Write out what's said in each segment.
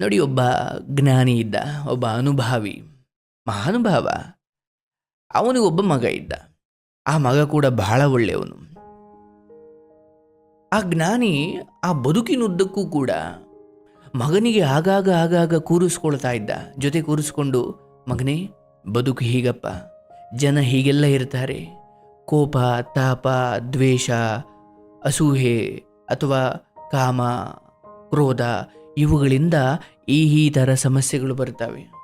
ನೋಡಿ, ಒಬ್ಬ ಜ್ಞಾನಿ ಇದ್ದ, ಒಬ್ಬ ಅನುಭಾವಿ, ಮಹಾನುಭಾವ. ಅವನಿಗೆ ಒಬ್ಬ ಮಗ ಇದ್ದ. ಆ ಮಗ ಕೂಡ ಬಹಳ ಒಳ್ಳೆಯವನು. ಆ ಜ್ಞಾನಿ ಆ ಬದುಕಿನುದ್ದಕ್ಕೂ ಕೂಡ ಮಗನಿಗೆ ಆಗಾಗ ಆಗಾಗ ಕೂರಿಸ್ಕೊಳ್ತಾ ಇದ್ದ. ಜೊತೆ ಕೂರಿಸ್ಕೊಂಡು, ಮಗನೇ, ಬದುಕು ಹೀಗಪ್ಪ. ಜನ ಹೀಗೆಲ್ಲ ಇರ್ತಾರೆ. ಕೋಪ, ತಾಪ, ದ್ವೇಷ ಅಸೂಹೆ ಅಥವಾ ಕಾಮ, ಕ್ರೋಧ ಇವುಗಳಿಂದ ಈ ಈ ಥರ ಸಮಸ್ಯೆಗಳು ಬರ್ತವೆ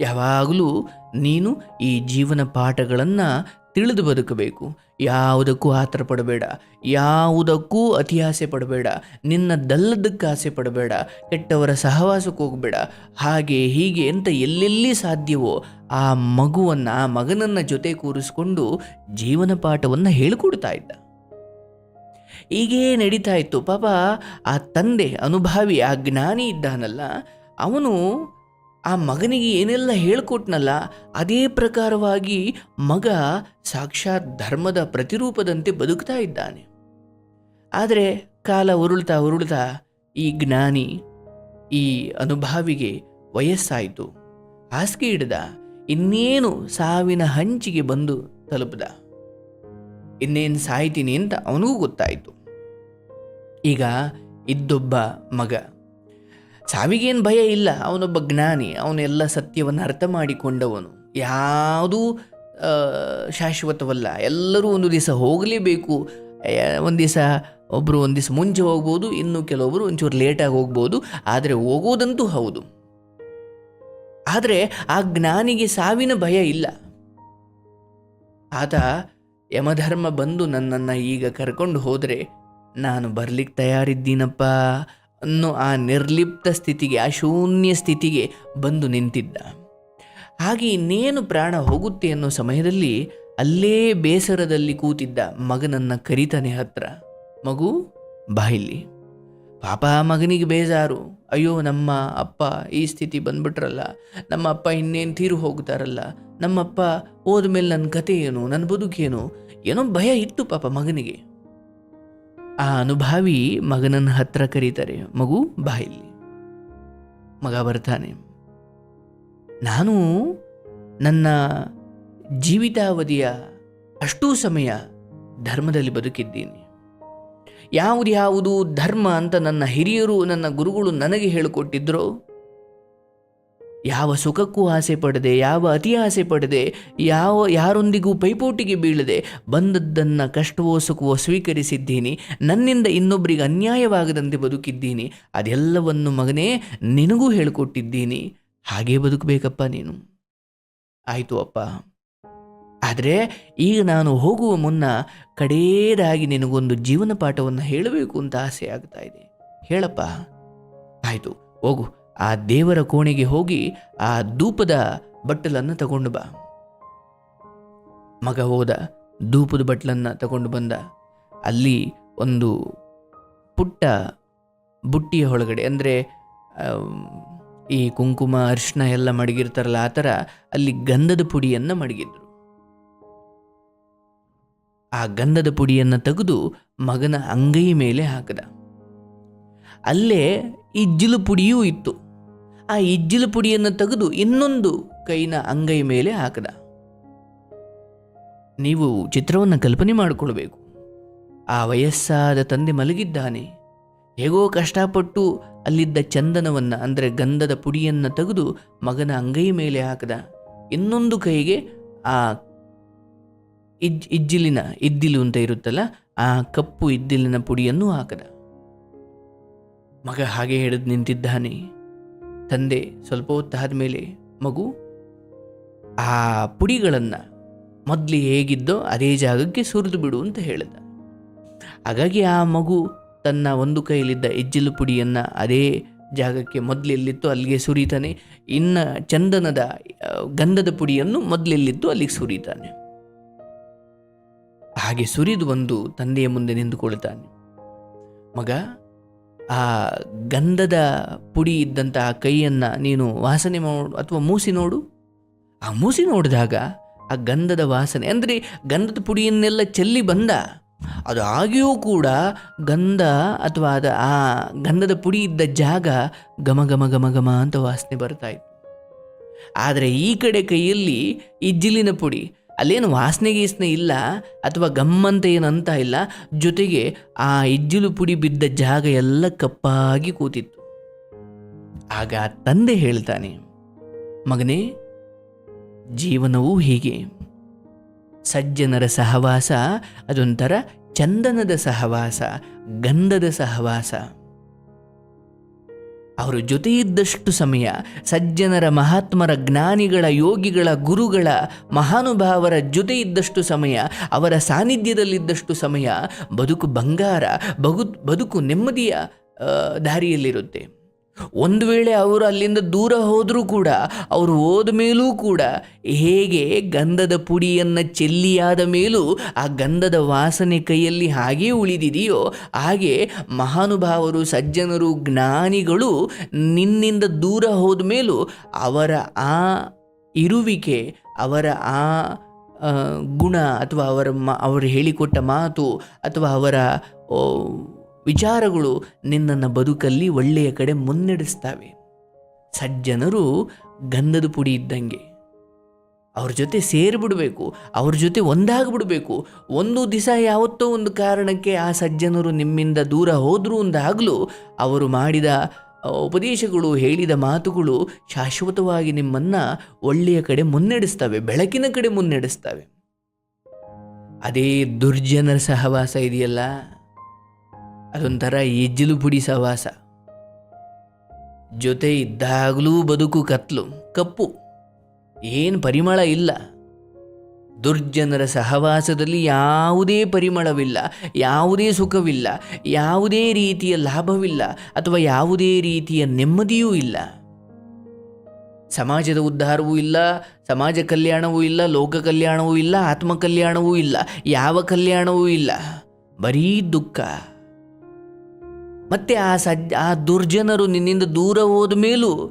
ಯಾವಾಗಲೂ ನೀನು ಈ ಜೀವನ ಪಾಠಗಳನ್ನು ತಿಳಿದು ಬದುಕಬೇಕು. ಯಾವುದಕ್ಕೂ ಆತರ ಪಡಬೇಡ. ಯಾವುದಕ್ಕೂ ಅತಿ ಆಸೆ ಪಡಬೇಡ. ನಿನ್ನದಲ್ಲದಕ್ಕೆ ಆಸೆ ಪಡಬೇಡ. ಕೆಟ್ಟವರ ಸಹವಾಸಕ್ಕೆ ಹೋಗಬೇಡ. ಹಾಗೆ ಹೀಗೆ ಅಂತ ಎಲ್ಲೆಲ್ಲಿ ಸಾಧ್ಯವೋ ಆ ಮಗುವನ್ನು, ಆ ಮಗನನ್ನು ಜೊತೆ ಕೂರಿಸ್ಕೊಂಡು ಜೀವನ ಪಾಠವನ್ನು ಹೇಳಿಕೊಡ್ತಾ ಇದ್ದ. ಹೀಗೇ ನಡೀತಾ ಇತ್ತು ಪಾಪ ಆ ತಂದೆ, ಅನುಭಾವಿ, ಆ ಜ್ಞಾನಿ ಇದ್ದಾನಲ್ಲ, ಅವನು ಆ ಮಗನಿಗೆ ಏನೆಲ್ಲ ಹೇಳ್ಕೊಟ್ನಲ್ಲ, ಅದೇ ಪ್ರಕಾರವಾಗಿ ಮಗ ಸಾಕ್ಷಾತ್ ಧರ್ಮದ ಪ್ರತಿರೂಪದಂತೆ ಬದುಕ್ತಾ ಇದ್ದಾನೆ. ಆದರೆ ಕಾಲ ಉರುಳ್ತಾ ಉರುಳ್ತಾ ಈ ಜ್ಞಾನಿ, ಈ ಅನುಭಾವಿಗೆ ವಯಸ್ಸಾಯಿತು. ಹಾಸಿಗೆ ಹಿಡ್ದ ಇನ್ನೇನು ಸಾವಿನ ಹಂಚಿಗೆ ಬಂದು ತಲುಪದ. ಇನ್ನೇನು ಸಾಯ್ತೀನಿ ಅಂತ ಅವನಿಗೂ ಗೊತ್ತಾಯಿತು. ಈಗ ಇದ್ದೊಬ್ಬ ಮಗ. ಸಾವಿಗೇನು ಭಯ ಇಲ್ಲ, ಅವನೊಬ್ಬ ಜ್ಞಾನಿ, ಅವನೆಲ್ಲ ಸತ್ಯವನ್ನು ಅರ್ಥ ಮಾಡಿಕೊಂಡವನು. ಯಾವುದೂ ಶಾಶ್ವತವಲ್ಲ. ಎಲ್ಲರೂ ಒಂದು ದಿವಸ ಹೋಗಲೇಬೇಕು. ಒಂದು ದಿವಸ ಒಬ್ಬರು ಒಂದು ದಿವಸ ಮುಂಚೆ ಹೋಗ್ಬೋದು, ಇನ್ನು ಕೆಲವೊಬ್ಬರು ಒಂಚೂರು ಲೇಟಾಗಿ ಹೋಗ್ಬೋದು. ಆದರೆ ಹೋಗೋದಂತೂ ಹೌದು. ಆದರೆ ಆ ಜ್ಞಾನಿಗೆ ಸಾವಿನ ಭಯ ಇಲ್ಲ. ಆತ ಯಮಧರ್ಮ ಬಂದು ನನ್ನನ್ನು ಈಗ ಕರ್ಕೊಂಡು ಹೋದರೆ ನಾನು ಬರ್ಲಿಕ್ಕೆ ತಯಾರಿದ್ದೀನಪ್ಪ ಅನ್ನೋ ಆ ನಿರ್ಲಿಪ್ತ ಸ್ಥಿತಿಗೆ, ಆ ಶೂನ್ಯ ಸ್ಥಿತಿಗೆ ಬಂದು ನಿಂತಿದ್ದ. ಹಾಗೆ ಇನ್ನೇನು ಪ್ರಾಣ ಹೋಗುತ್ತೆ ಅನ್ನೋ ಸಮಯದಲ್ಲಿ ಅಲ್ಲೇ ಬೇಸರದಲ್ಲಿ ಕೂತಿದ್ದ ಮಗನನ್ನು ಕರಿತಾನೆ ಹತ್ರ. ಮಗು ಬಾಯಿಲಿ ಪಾಪ ಮಗನಿಗೆ ಬೇಜಾರು. ಅಯ್ಯೋ, ನಮ್ಮ ಅಪ್ಪ ಈ ಸ್ಥಿತಿ ಬಂದ್ಬಿಟ್ರಲ್ಲ. ನಮ್ಮ ಅಪ್ಪ ಇನ್ನೇನು ತೀರು ಹೋಗ್ತಾರಲ್ಲ. ನಮ್ಮಪ್ಪ ಹೋದ ಮೇಲೆ ನನ್ನ ಕತೆ ಏನು ನನ್ನ ಬದುಕೇನು? ಏನೋ ಭಯ ಇತ್ತು ಪಾಪ ಮಗನಿಗೆ. ಆ ಅನುಭಾವಿ ಮಗನನ್ನು ಹತ್ರ ಕರೀತಾರೆ, ಮಗು ಬಾಯಿಲ್ಲಿ ಮಗ ಬರ್ತಾನೆ. ನಾನು ನನ್ನ ಜೀವಿತಾವಧಿಯ ಅಷ್ಟೂ ಸಮಯ ಧರ್ಮದಲ್ಲಿ ಬದುಕಿದ್ದೀನಿ. ಯಾವುದ್ಯಾವುದು ಯಾವುದು ಧರ್ಮ ಅಂತ ನನ್ನ ಹಿರಿಯರು, ನನ್ನ ಗುರುಗಳು ನನಗೆ ಹೇಳಿಕೊಟ್ಟಿದ್ರೋ ಯಾವ ಸುಖಕ್ಕೂ ಆಸೆ ಪಡದೆ, ಯಾವ ಅತಿ ಆಸೆ ಪಡದೆ, ಯಾವ, ಯಾರೊಂದಿಗೂ ಪೈಪೋಟಿಗೆ ಬೀಳದೆ ಬಂದದ್ದನ್ನು ಕಷ್ಟವೋ ಸುಖವೋ ಸ್ವೀಕರಿಸಿದ್ದೀನಿ, ನನ್ನಿಂದ ಇನ್ನೊಬ್ಬರಿಗೆ ಅನ್ಯಾಯವಾಗದಂತೆ ಬದುಕಿದ್ದೀನಿ, ಅದೆಲ್ಲವನ್ನು ಮಗನೇ ನಿನಗೂ ಹೇಳಿಕೊಟ್ಟಿದ್ದೀನಿ. ಹಾಗೇ ಬದುಕಬೇಕಪ್ಪ ನೀನು. ಆಯಿತು ಅಪ್ಪ. ಆದರೆ ಈಗ ನಾನು ಹೋಗುವ ಮುನ್ನ ಕಡೇದಾಗಿ ನಿನಗೊಂದು ಜೀವನ ಪಾಠವನ್ನು ಹೇಳಬೇಕು ಅಂತ ಆಸೆ ಆಗ್ತಾ ಇದೆ. ಹೇಳಪ್ಪ. ಆಯಿತು, ಹೋಗು. ಆ ದೇವರ ಕೋಣೆಗೆ ಹೋಗಿ ಆ ಧೂಪದ ಬಟ್ಟಲನ್ನು ತಗೊಂಡು ಬಾ. ಮಗ ಹೋದ ಧೂಪದ ಬಟ್ಟಲನ್ನು ತಗೊಂಡು ಬಂದ. ಅಲ್ಲಿ ಒಂದು ಪುಟ್ಟ ಬುಟ್ಟಿಯ ಒಳಗಡೆ ಅಂದರೆ ಈ ಕುಂಕುಮ ಅರಿಶಿನ ಎಲ್ಲ ಮಡಗಿರ್ತಾರಲ್ಲ ಆ ಥರ ಅಲ್ಲಿ ಗಂಧದ ಪುಡಿಯನ್ನು ಮಡಗಿದ್ರು. ಆ ಗಂಧದ ಪುಡಿಯನ್ನು ತೆಗೆದು ಮಗನ ಅಂಗೈ ಮೇಲೆ ಹಾಕದ. ಅಲ್ಲೇ ಇಜ್ಜಿಲು ಪುಡಿಯೂ ಇತ್ತು. ಆ ಇಜ್ಜಿಲು ಪುಡಿಯನ್ನು ತೆಗೆದು ಇನ್ನೊಂದು ಕೈನ ಅಂಗೈ ಮೇಲೆ ಹಾಕದ. ನೀವು ಚಿತ್ರವನ್ನು ಕಲ್ಪನೆ ಮಾಡಿಕೊಳ್ಬೇಕು ಆ ವಯಸ್ಸಾದ ತಂದೆ ಮಲಗಿದ್ದಾನೆ. ಹೇಗೋ ಕಷ್ಟಪಟ್ಟು ಅಲ್ಲಿದ್ದ ಚಂದನವನ್ನು, ಅಂದರೆ ಗಂಧದ ಪುಡಿಯನ್ನು ತೆಗೆದು ಮಗನ ಅಂಗೈ ಮೇಲೆ ಹಾಕದ. ಇನ್ನೊಂದು ಕೈಗೆ ಆ ಇಜ್, ಇಜ್ಜಿಲಿನ ಇದ್ದಿಲು ಅಂತ ಇರುತ್ತಲ್ಲ, ಆ ಕಪ್ಪು ಇದ್ದಿಲಿನ ಪುಡಿಯನ್ನು ಹಾಕದ. ಮಗ ಹಾಗೆ ಹಿಡಿದು ನಿಂತಿದ್ದಾನೆ. ತಂದೆ ಸ್ವಲ್ಪ ಹೊತ್ತಾದ ಮೇಲೆ ಮಗು ಆ ಪುಡಿಗಳನ್ನು ಮೊದಲು ಹೇಗಿದ್ದೋ ಅದೇ ಜಾಗಕ್ಕೆ ಸುರಿದು ಬಿಡು ಅಂತ ಹೇಳಿದ. ಹಾಗಾಗಿ ಆ ಮಗು ತನ್ನ ಒಂದು ಕೈಯಲ್ಲಿದ್ದ ಎಜ್ಜಿಲು ಪುಡಿಯನ್ನು ಅದೇ ಜಾಗಕ್ಕೆ ಮೊದಲೆಲ್ಲಿತ್ತು ಅಲ್ಲಿಗೆ ಸುರಿತಾನೆ, ಇನ್ನು ಚಂದನದ ಗಂಧದ ಪುಡಿಯನ್ನು ಮೊದಲೆಲ್ಲಿತ್ತು ಅಲ್ಲಿಗೆ ಸುರಿತಾನೆ. ಹಾಗೆ ಸುರಿದು ಬಂದು ತಂದೆಯ ಮುಂದೆ ನಿಂತುಕೊಳ್ತಾನೆ. ಮಗ ಆ ಗಂಧದ ಪುಡಿ ಇದ್ದಂಥ ಆ ಕೈಯನ್ನು ನೀನು ವಾಸನೆ ಮಾಡು ಅಥವಾ ಮೂಸಿ ನೋಡು. ಆ ಮೂಸಿ ನೋಡಿದಾಗ ಆ ಗಂಧದ ವಾಸನೆ, ಅಂದರೆ ಗಂಧದ ಪುಡಿಯನ್ನೆಲ್ಲ ಚೆಲ್ಲಿ ಬಂದ, ಅದು ಆಗಿಯೂ ಕೂಡ ಗಂಧ ಅಥವಾ ಅದು ಆ ಗಂಧದ ಪುಡಿ ಇದ್ದ ಜಾಗ ಘಮ ಘಮ ಘಮ ಘಮ ಅಂತ ವಾಸನೆ ಬರ್ತಾ ಇತ್ತು. ಆದರೆ ಈ ಕಡೆ ಕೈಯಲ್ಲಿ ಇಜ್ಜಿಲಿನ ಪುಡಿ ಅಲ್ಲೇನು ವಾಸನೆ ಗೀಸನೆ ಇಲ್ಲ ಅಥವಾ ಗಮ್ಮಂತ ಏನಂತ ಇಲ್ಲ, ಜೊತೆಗೆ ಆ ಇಜ್ಜಿಲು ಪುಡಿ ಬಿದ್ದ ಜಾಗ ಎಲ್ಲ ಕಪ್ಪಾಗಿ ಕೂತಿತ್ತು. ಆಗ ತಂದೆ ಹೇಳ್ತಾನೆ, ಮಗನೇ, ಜೀವನವೂ ಹೀಗೆ. ಸಜ್ಜನರ ಸಹವಾಸ, ಅದೊಂಥರ ಚಂದನದ ಸಹವಾಸ, ಗಂಧದ ಸಹವಾಸ. ಅವರು ಜೊತೆ ಇದ್ದಷ್ಟು ಸಮಯ ಸಜ್ಜನರ ಮಹಾತ್ಮರ ಜ್ಞಾನಿಗಳ, ಯೋಗಿಗಳ, ಗುರುಗಳ ಮಹಾನುಭಾವರ ಜೊತೆ ಇದ್ದಷ್ಟು ಸಮಯ, ಅವರ ಸಾನ್ನಿಧ್ಯದಲ್ಲಿದ್ದಷ್ಟು ಸಮಯ, ಬದುಕು ಬಂಗಾರ, ಬಗು, ಬದುಕು ನೆಮ್ಮದಿಯ ದಾರಿಯಲ್ಲಿರುತ್ತೆ. ಒಂದು ವೇಳೆ ಅವರು ಅಲ್ಲಿಂದ ದೂರ ಹೋದರೂ ಕೂಡ, ಅವರು ಹೋದ ಮೇಲೂ ಕೂಡ ಹೇಗೆ ಗಂಧದ ಪುಡಿಯನ್ನು ಚೆಲ್ಲಿಯಾದ ಮೇಲೂ ಆ ಗಂಧದ ವಾಸನೆ ಕೈಯಲ್ಲಿ ಹಾಗೇ ಉಳಿದಿದೆಯೋ, ಹಾಗೆ ಮಹಾನುಭಾವರು, ಸಜ್ಜನರು, ಜ್ಞಾನಿಗಳು ನಿನ್ನಿಂದ ದೂರ ಹೋದ ಮೇಲೂ ಅವರ ಆ ಇರುವಿಕೆ, ಅವರ ಆ ಗುಣ ಅಥವಾ ಅವರ ಮ, ಅವರು ಹೇಳಿಕೊಟ್ಟ ಮಾತು ಅಥವಾ ಅವರ ವಿಚಾರಗಳು ನಿನ್ನನ್ನು ಬದುಕಲ್ಲಿ ಒಳ್ಳೆಯ ಕಡೆ ಮುನ್ನಡೆಸ್ತಾವೆ. ಸಜ್ಜನರು ಗಂಧದ ಪುಡಿ ಇದ್ದಂಗೆ. ಅವ್ರ ಜೊತೆ ಸೇರಿಬಿಡಬೇಕು, ಅವ್ರ ಜೊತೆ ಒಂದಾಗ್ಬಿಡಬೇಕು. ಒಂದು ದಿವಸ ಯಾವತ್ತೋ ಒಂದು ಕಾರಣಕ್ಕೆ ಆ ಸಜ್ಜನರು ನಿಮ್ಮಿಂದ ದೂರ ಹೋದರೂ ಒಂದಾಗಲೂ ಅವರು ಮಾಡಿದ ಉಪದೇಶಗಳು, ಹೇಳಿದ ಮಾತುಗಳು ಶಾಶ್ವತವಾಗಿ ನಿಮ್ಮನ್ನು ಒಳ್ಳೆಯ ಕಡೆ ಮುನ್ನಡೆಸ್ತವೆ, ಬೆಳಕಿನ ಕಡೆ ಮುನ್ನಡೆಸ್ತವೆ. ಅದೇ ದುರ್ಜನರ ಸಹವಾಸ ಇದೆಯಲ್ಲ? ಅದೊಂಥರ ಎಜ್ಜಿಲು ಪುಡಿ ಸವಾಸ ಜೊತೆ ಇದ್ದಾಗಲೂ ಬದುಕು ಕತ್ಲು, ಕಪ್ಪು. ಏನು ಪರಿಮಳ ಇಲ್ಲ. ದುರ್ಜನರ ಸಹವಾಸದಲ್ಲಿ ಯಾವುದೇ ಪರಿಮಳವಿಲ್ಲ, ಯಾವುದೇ ಸುಖವಿಲ್ಲ, ಯಾವುದೇ ರೀತಿಯ ಲಾಭವಿಲ್ಲ ಅಥವಾ ಯಾವುದೇ ರೀತಿಯ ನೆಮ್ಮದಿಯೂ ಇಲ್ಲ. ಸಮಾಜದ ಉದ್ಧಾರವೂ ಇಲ್ಲ, ಸಮಾಜ ಕಲ್ಯಾಣವೂ ಇಲ್ಲ, ಲೋಕ ಕಲ್ಯಾಣವೂ ಇಲ್ಲ, ಆತ್ಮ ಕಲ್ಯಾಣವೂ ಇಲ್ಲ, ಯಾವ ಕಲ್ಯಾಣವೂ ಇಲ್ಲ. ಬರೀ ದುಃಖ. ಮತ್ತೆ ಆ ಸಜ್, ಆ ದುರ್ಜನರು ನಿನ್ನಿಂದ ದೂರ ಹೋದ ಮೇಲೂ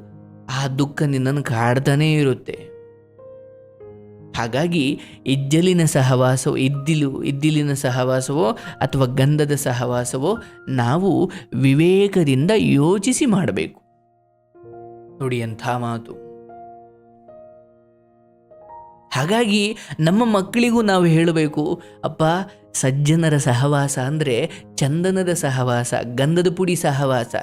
ಆ ದುಃಖ ನಿನ್ನನ್ನು ಕಾಡ್ತಾನೇ ಇರುತ್ತೆ. ಹಾಗಾಗಿ ಇಜ್ಜಲಿನ ಸಹವಾಸವೋ, ಇದ್ದಿಲು, ಇದ್ದಿಲಿನ ಸಹವಾಸವೋ ಅಥವಾ ಗಂಧದ ಸಹವಾಸವೋ ನಾವು ವಿವೇಕದಿಂದ ಯೋಚಿಸಿ ಮಾಡಬೇಕು. ನೋಡಿ ಅಂಥ ಮಾತು. ಹಾಗಾಗಿ ನಮ್ಮ ಮಕ್ಕಳಿಗೂ ನಾವು ಹೇಳಬೇಕು, ಅಪ್ಪ ಸಜ್ಜನರ ಸಹವಾಸ ಅಂದರೆ ಚಂದನದ ಸಹವಾಸ, ಗಂಧದ ಪುಡಿ ಸಹವಾಸ.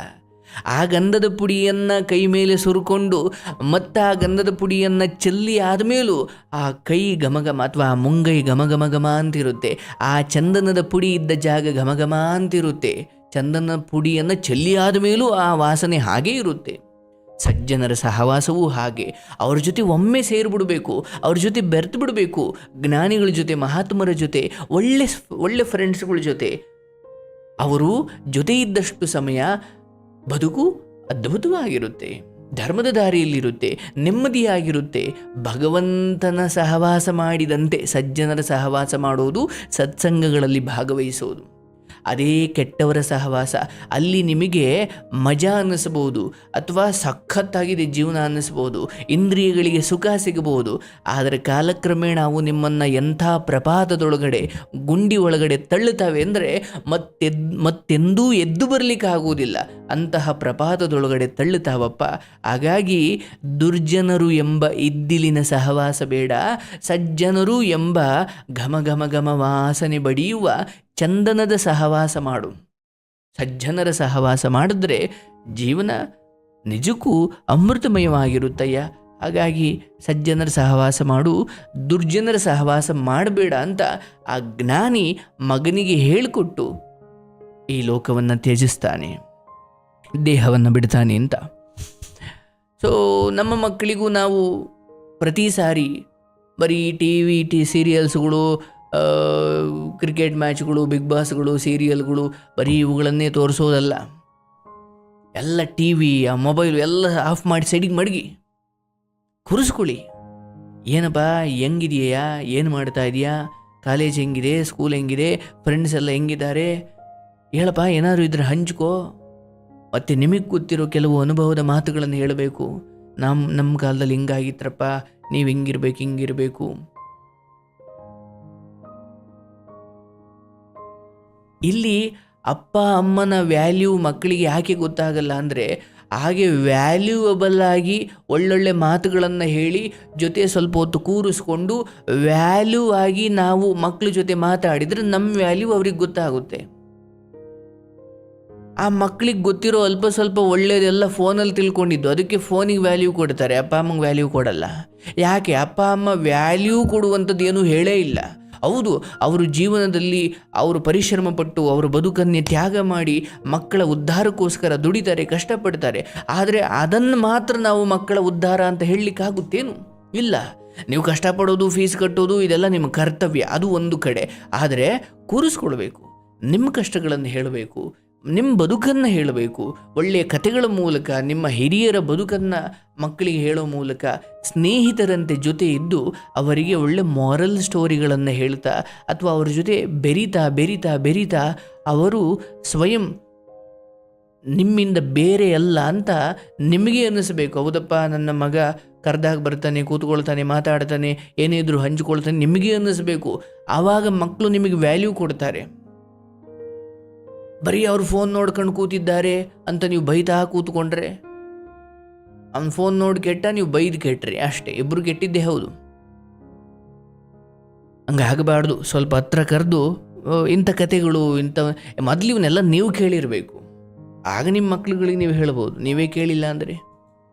ಆ ಗಂಧದ ಪುಡಿಯನ್ನು ಕೈ ಮೇಲೆ ಸುರುಕೊಂಡು ಮತ್ತು ಆ ಗಂಧದ ಪುಡಿಯನ್ನು ಚೆಲ್ಲಿ ಆದಮೇಲೂ ಆ ಕೈ ಘಮಘಮ ಅಥವಾ ಆ ಮುಂಗೈ ಘಮಘಮ ಘಮ ಅಂತಿರುತ್ತೆ. ಆ ಚಂದನದ ಪುಡಿ ಇದ್ದ ಜಾಗ ಘಮ ಘಮ ಅಂತಿರುತ್ತೆ. ಚಂದನ ಪುಡಿಯನ್ನು ಚೆಲ್ಲಿ ಆದಮೇಲೂ ಆ ವಾಸನೆ ಹಾಗೇ ಇರುತ್ತೆ. ಸಜ್ಜನರ ಸಹವಾಸವೂ ಹಾಗೆ. ಅವ್ರ ಜೊತೆ ಒಮ್ಮೆ ಸೇರಿಬಿಡಬೇಕು, ಅವ್ರ ಜೊತೆ ಬೆರೆತು ಬಿಡಬೇಕು ಜ್ಞಾನಿಗಳ ಜೊತೆ, ಮಹಾತ್ಮರ ಜೊತೆ, ಒಳ್ಳೆ ಒಳ್ಳೆ ಫ್ರೆಂಡ್ಸ್ಗಳ ಜೊತೆ. ಅವರು ಜೊತೆ ಇದ್ದಷ್ಟು ಸಮಯ ಬದುಕು ಅದ್ಭುತವಾಗಿರುತ್ತೆ. ಧರ್ಮದ ದಾರಿಯಲ್ಲಿರುತ್ತೆ, ನೆಮ್ಮದಿಯಾಗಿರುತ್ತೆ. ಭಗವಂತನ ಸಹವಾಸ ಮಾಡಿದಂತೆ, ಸಜ್ಜನರ ಸಹವಾಸ ಮಾಡೋದು ಸತ್ಸಂಗಗಳಲ್ಲಿ ಭಾಗವಹಿಸೋದು. ಅದೇ ಕೆಟ್ಟವರ ಸಹವಾಸ. ಅಲ್ಲಿ ನಿಮಗೆ ಮಜಾ ಅನ್ನಿಸ್ಬೋದು ಅಥವಾ ಸಖತ್ತಾಗಿದೆ ಜೀವನ ಅನ್ನಿಸ್ಬೋದು ಇಂದ್ರಿಯಗಳಿಗೆ ಸುಖ ಸಿಗಬಹುದು. ಆದರೆ ಕಾಲಕ್ರಮೇಣ ಅವು ನಿಮ್ಮನ್ನು ಎಂಥ ಪ್ರಪಾತದೊಳಗಡೆ, ಗುಂಡಿ ಒಳಗಡೆ ತಳ್ಳುತ್ತವೆ ಅಂದರೆ ಮತ್ತೆದ್, ಮತ್ತೆಂದೂ ಎದ್ದು ಬರಲಿಕ್ಕೆ ಆಗುವುದಿಲ್ಲ. ಅಂತಹ ಪ್ರಪಾತದೊಳಗಡೆ ತಳ್ಳುತ್ತಾವಪ್ಪ. ಹಾಗಾಗಿ ದುರ್ಜನರು ಎಂಬ ಇದ್ದಿಲಿನ ಸಹವಾಸ ಬೇಡ. ಸಜ್ಜನರು ಎಂಬ ಘಮ ಘಮ ಘಮ ವಾಸನೆ ಬಡಿಯುವ ಚಂದನದ ಸಹವಾಸ ಮಾಡು. ಸಜ್ಜನರ ಸಹವಾಸ ಮಾಡಿದ್ರೆ ಜೀವನ ನಿಜಕ್ಕೂ ಅಮೃತಮಯವಾಗಿರುತ್ತಯ್ಯ. ಹಾಗಾಗಿ ಸಜ್ಜನರ ಸಹವಾಸ ಮಾಡು, ದುರ್ಜನರ ಸಹವಾಸ ಮಾಡಬೇಡ ಅಂತ ಆ ಜ್ಞಾನಿ ಮಗನಿಗೆ ಹೇಳಿಕೊಟ್ಟು ಈ ಲೋಕವನ್ನು ತ್ಯಜಿಸ್ತಾನೆ. ದೇಹವನ್ನು ಬಿಡ್ತಾನೆ ಅಂತ. ಸೊ ನಮ್ಮ ಮಕ್ಕಳಿಗೂ ನಾವು ಪ್ರತಿ ಸಾರಿ ಬರೀ ಟಿ ವಿ, ಟಿ ಸೀರಿಯಲ್ಸ್ಗಳು ಕ್ರಿಕೆಟ್ ಮ್ಯಾಚ್ಗಳು ಬಿಗ್ ಬಾಸ್ಗಳು ಸೀರಿಯಲ್ಗಳು ಬರೀ ಇವುಗಳನ್ನೇ ತೋರಿಸೋದಲ್ಲ. ಎಲ್ಲ ಟಿ ವಿ ಆ ಮೊಬೈಲು ಎಲ್ಲ ಆಫ್ ಮಾಡಿ ಸೈಡಿಗೆ ಮಡಗಿ. ಕುರಿಸ್ಕೊಳ್ಳಿ. ಏನಪ್ಪ ಹೆಂಗಿದೆಯಾ ಏನು ಮಾಡ್ತಾ ಇದೆಯಾ? ಕಾಲೇಜ್ ಹೆಂಗಿದೆ? ಸ್ಕೂಲ್ ಹೆಂಗಿದೆ? ಫ್ರೆಂಡ್ಸ್ ಎಲ್ಲ ಹೆಂಗಿದ್ದಾರೆ? ಹೇಳಪ್ಪ, ಏನಾದರೂ ಇದ್ರೆ ಹಂಚ್ಕೋ. ಮತ್ತು ನಿಮಗೆ ಗೊತ್ತಿರೋ ಕೆಲವು ಅನುಭವದ ಮಾತುಗಳನ್ನು ಹೇಳಬೇಕು. ನಮ್ಮ ನಮ್ಮ ಕಾಲದಲ್ಲಿ ಹಿಂಗಾಗಿತ್ರಪ್ಪ ನೀವು ಹಿಂಗಿರ್ಬೇಕು, ಹಿಂಗಿರಬೇಕು. ಇಲ್ಲಿ ಅಪ್ಪ, ಅಮ್ಮನ ವ್ಯಾಲ್ಯೂ ಮಕ್ಕಳಿಗೆ ಯಾಕೆ ಗೊತ್ತಾಗಲ್ಲ ಅಂದರೆ, ಹಾಗೆ ವ್ಯಾಲ್ಯೂಯಬಲ್ ಆಗಿ ಒಳ್ಳೊಳ್ಳೆ ಮಾತುಗಳನ್ನು ಹೇಳಿ ಜೊತೆ ಸ್ವಲ್ಪ ಹೊತ್ತು ಕೂರಿಸ್ಕೊಂಡು ವ್ಯಾಲ್ಯೂ ಆಗಿ ನಾವು ಮಕ್ಕಳ ಜೊತೆ ಮಾತಾಡಿದರೆ ನಮ್ಮ ವ್ಯಾಲ್ಯೂ ಅವ್ರಿಗೆ ಗೊತ್ತಾಗುತ್ತೆ. ಆ ಮಕ್ಕಳಿಗೆ ಗೊತ್ತಿರೋ ಅಲ್ಪ ಸ್ವಲ್ಪ ಒಳ್ಳೆಯದೆಲ್ಲ ಫೋನಲ್ಲಿ ತಿಳ್ಕೊಂಡಿದ್ದು, ಅದಕ್ಕೆ ಫೋನಿಗೆ ವ್ಯಾಲ್ಯೂ ಕೊಡ್ತಾರೆ, ಅಪ್ಪ, ಅಮ್ಮಂಗೆ ವ್ಯಾಲ್ಯೂ ಕೊಡಲ್ಲ. ಯಾಕೆ? ಅಪ್ಪ, ಅಮ್ಮ ವ್ಯಾಲ್ಯೂ ಕೊಡುವಂಥದ್ದು ಏನೂ ಹೇಳೇ ಇಲ್ಲ. ಹೌದು, ಅವರು ಜೀವನದಲ್ಲಿ ಅವರು ಪರಿಶ್ರಮ ಪಟ್ಟು ಅವರು ಬದುಕನ್ನೇ ತ್ಯಾಗ ಮಾಡಿ ಮಕ್ಕಳ ಉದ್ಧಾರಕ್ಕೋಸ್ಕರ ದುಡಿತಾರೆ, ಕಷ್ಟಪಡ್ತಾರೆ. ಆದರೆ ಅದನ್ನು ಮಾತ್ರ ನಾವು ಮಕ್ಕಳ ಉದ್ಧಾರ ಅಂತ ಹೇಳಲಿಕ್ಕಾಗುತ್ತೇನು? ಇಲ್ಲ. ನೀವು ಕಷ್ಟಪಡೋದು ಫೀಸ್ ಕಟ್ಟೋದು, ಇದೆಲ್ಲ ನಿಮ್ಮ ಕರ್ತವ್ಯ. ಅದು ಒಂದು ಕಡೆ. ಆದರೆ ಕೂರಿಸ್ಕೊಳ್ಬೇಕು. ನಿಮ್ಮ ಕಷ್ಟಗಳನ್ನು ಹೇಳಬೇಕು. ನಿಮ್ಮ ಬದುಕನ್ನು ಹೇಳಬೇಕು. ಒಳ್ಳೆಯ ಕಥೆಗಳ ಮೂಲಕ, ನಿಮ್ಮ ಹಿರಿಯರ ಬದುಕನ್ನು ಮಕ್ಕಳಿಗೆ ಹೇಳೋ ಮೂಲಕ ಸ್ನೇಹಿತರಂತೆ ಜೊತೆ ಇದ್ದು ಅವರಿಗೆ ಒಳ್ಳೆ ಮಾರಲ್ ಸ್ಟೋರಿಗಳನ್ನು ಹೇಳ್ತಾ ಅಥವಾ ಅವ್ರ ಜೊತೆ ಬೆರೀತಾ, ಬೆರಿತಾ ಬೆರಿತಾ ಅವರು ಸ್ವಯಂ ನಿಮ್ಮಿಂದ ಬೇರೆ ಅಲ್ಲ ಅಂತ ನಿಮಗೆ ಅನ್ನಿಸ್ಬೇಕು. ಹೌದಪ್ಪ, ನನ್ನ ಮಗ ಕರೆದಾಗ ಬರ್ತಾನೆ, ಕೂತ್ಕೊಳ್ತಾನೆ, ಮಾತಾಡ್ತಾನೆ, ಏನೇ ಇದ್ರೂ ಹಂಚ್ಕೊಳ್ತಾನೆ, ನಿಮಗೆ ಅನ್ನಿಸ್ಬೇಕು. ಆವಾಗ ಮಕ್ಕಳು ನಿಮಗೆ ವ್ಯಾಲ್ಯೂ ಕೊಡ್ತಾರೆ. ಬರೀ ಅವ್ರು ಫೋನ್ ನೋಡ್ಕೊಂಡು ಕೂತಿದ್ದಾರೆ ಅಂತ ನೀವು ಬೈತಾ ಕೂತ್ಕೊಂಡ್ರೆ? ಅವ್ನ ಫೋನ್ ನೋಡಿ ಕೆಟ್ಟ, ನೀವು ಬೈದು ಕೆಟ್ರಿ ಅಷ್ಟೇ ಇಬ್ಬರು ಕೆಟ್ಟಿದ್ದೇ ಹೌದು. ಹಂಗೆ ಆಗಬಾರ್ದು, ಸ್ವಲ್ಪ ಹತ್ರ ಕರೆದು ಇಂಥ ಕತೆಗಳು, ಇಂಥ, ಮೊದಲು ಇವನ್ನೆಲ್ಲ ನೀವು ಕೇಳಿರಬೇಕು. ಆಗ ನಿಮ್ಮ ಮಕ್ಳುಗಳಿಗೆ ನೀವು ಹೇಳ್ಬೋದು, ನೀವೇ ಕೇಳಿಲ್ಲ ಅಂದರೆ?